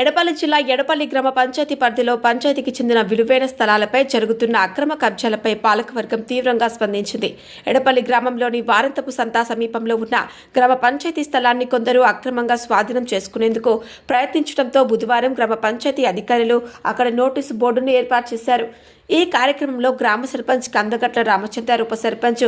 ఎడపల్లి జిల్లా ఎడపల్లి గ్రామ పంచాయతీ పరిధిలో పంచాయతీకి చెందిన విలువైన స్థలాలపై జరుగుతున్న అక్రమ కబ్జాలపై పాలకవర్గం తీవ్రంగా స్పందించింది. ఎడపల్లి గ్రామంలోని వారంతపు సంతా సమీపంలో ఉన్న గ్రామ పంచాయతీ స్థలాన్ని కొందరు అక్రమంగా స్వాధీనం చేసుకునేందుకు ప్రయత్నించడంతో బుధవారం గ్రామ పంచాయతీ అధికారులు అక్కడ నోటీసు బోర్డును ఏర్పాటు చేశారు. ఈ కార్యక్రమంలో గ్రామ సర్పంచ్ కందగట్ల రామచంద్ర ఉప సర్పంచ్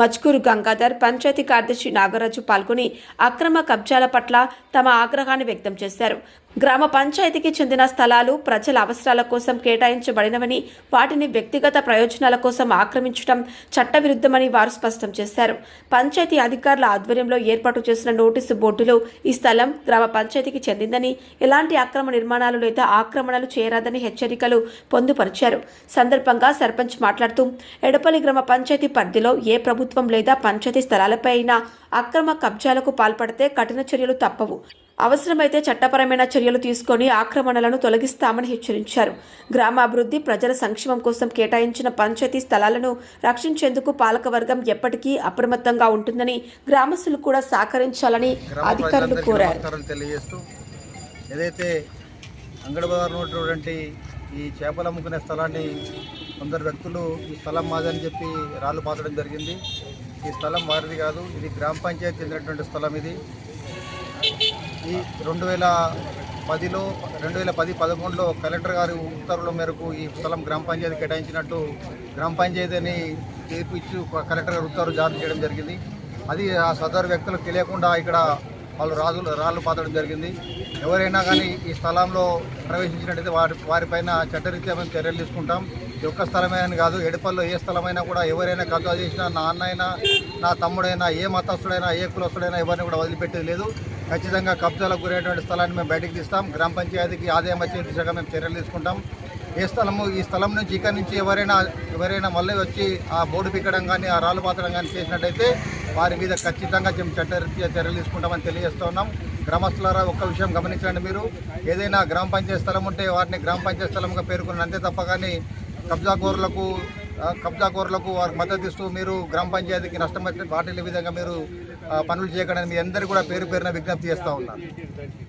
మజ్కూరు గంగాధర్ పంచాయతీ కార్యదర్శి నాగరాజు పాల్గొని అక్రమ కబ్జాల పట్ల తమ ఆగ్రహాన్ని వ్యక్తం చేశారు. గ్రామ పంచాయతీకి చెందిన స్థలాలు ప్రజల అవసరాల కోసం కేటాయించబడినవని వాటిని వ్యక్తిగత ప్రయోజనాల కోసం ఆక్రమించడం చట్టవిరుద్ధమని వారు స్పష్టం చేశారు. పంచాయతీ అధికారుల ఆధ్వర్యంలో ఏర్పాటు చేసిన నోటీసు బోర్డులో ఈ స్థలం గ్రామ పంచాయతీకి చెందిందని ఎలాంటి అక్రమ నిర్మాణాలు లేదా ఆక్రమణలు చేయరాదని హెచ్చరికలు పొందుపరిచారు. సందర్భంగా సర్పంచ్ మాట్లాడుతూ ఎడపల్లి గ్రామ పంచాయతీ పరిధిలో ఏ ప్రభుత్వం లేదా పంచాయతీ స్థలాలపై అయినా అక్రమ కబ్జాలకు పాల్పడితే కఠిన చర్యలు తప్పవు. అవసరమైతే చట్టపరమైన చర్యలు తీసుకొని ఆక్రమణలను తొలగిస్తామని హెచ్చరించారు. గ్రామాభివృద్ధి ప్రజల సంక్షేమం కోసం కేటాయించిన పంచాయతీ స్థలాలను రక్షించేందుకు పాలకవర్గం ఎప్పటికీ అప్రమత్తంగా ఉంటుందని గ్రామస్తులు కూడా సహకరించాలని అధికారులు కోరారు. ఏదైతే ఉన్నటువంటి ఈ చేపలు అమ్ముకునే స్థలాన్ని కొందరు వ్యక్తులు ఈ స్థలం మాదని చెప్పి రాళ్ళు పాతడం జరిగింది. ఈ స్థలం వారిది కాదు ఇది గ్రామ పంచాయతీ చెందినటువంటి స్థలం ఇది. ఈ రెండు వేల పదిలో రెండు వేల పది పదకొండులో కలెక్టర్ గారి ఉత్తర్వుల మేరకు ఈ స్థలం గ్రామ పంచాయతీ కేటాయించినట్టు గ్రామ పంచాయతీని తీర్పు ఇచ్చి కలెక్టర్ గారు ఉత్తర్వులు జారీ చేయడం జరిగింది. అది ఆ సదరు వ్యక్తులకు తెలియకుండా ఇక్కడ వాళ్ళు రాజులు రాళ్ళు పాతడం జరిగింది. ఎవరైనా కానీ ఈ స్థలంలో ప్రవేశించినట్టయితే వారి వారిపైన చట్టరీత్యా మేము చర్యలు తీసుకుంటాం. ఈ ఒక్క స్థలమే అని కాదు ఎడపల్లో ఏ స్థలమైనా కూడా ఎవరైనా కబ్జా చేసినా నా అన్నైనా నా తమ్ముడైనా ఏ మతస్థుడైనా ఏ కులస్తుడైనా ఎవరిని కూడా వదిలిపెట్టేది లేదు. ఖచ్చితంగా కబ్జాలకు గురైనటువంటి స్థలాన్ని మేము బయటకు తీస్తాం. గ్రామ పంచాయతీకి ఆదాయం వచ్చే దిశగా మేము చర్యలు తీసుకుంటాం. ఏ స్థలము ఈ స్థలం నుంచి ఇక్కడ నుంచి ఎవరైనా ఎవరైనా మళ్ళీ వచ్చి ఆ బోర్డు పిక్కడం కానీ ఆ రాళ్ళు పాతడం కానీ చేసినట్టయితే వారి మీద ఖచ్చితంగా మేము చట్టరీత్యా చర్యలు తీసుకుంటామని తెలియజేస్తూ ఉన్నాం. గ్రామస్తులారా ఒక్క విషయం గమనించండి మీరు. ఏదైనా గ్రామ పంచాయతీ స్థలం ఉంటే వారిని గ్రామ పంచాయతీ స్థలంగా పేర్కొనండి. అంతే తప్ప కానీ కబ్జాకోరులకు కబ్జాకోరులకు వారికి మద్దతు ఇస్తూ మీరు గ్రామ పంచాయతీకి నష్టం వచ్చే వాటిల్లే విధంగా మీరు పనులు చేయకండి మీ అందరికీ కూడా పేరు పేరున విజ్ఞప్తి చేస్తూ ఉన్నారు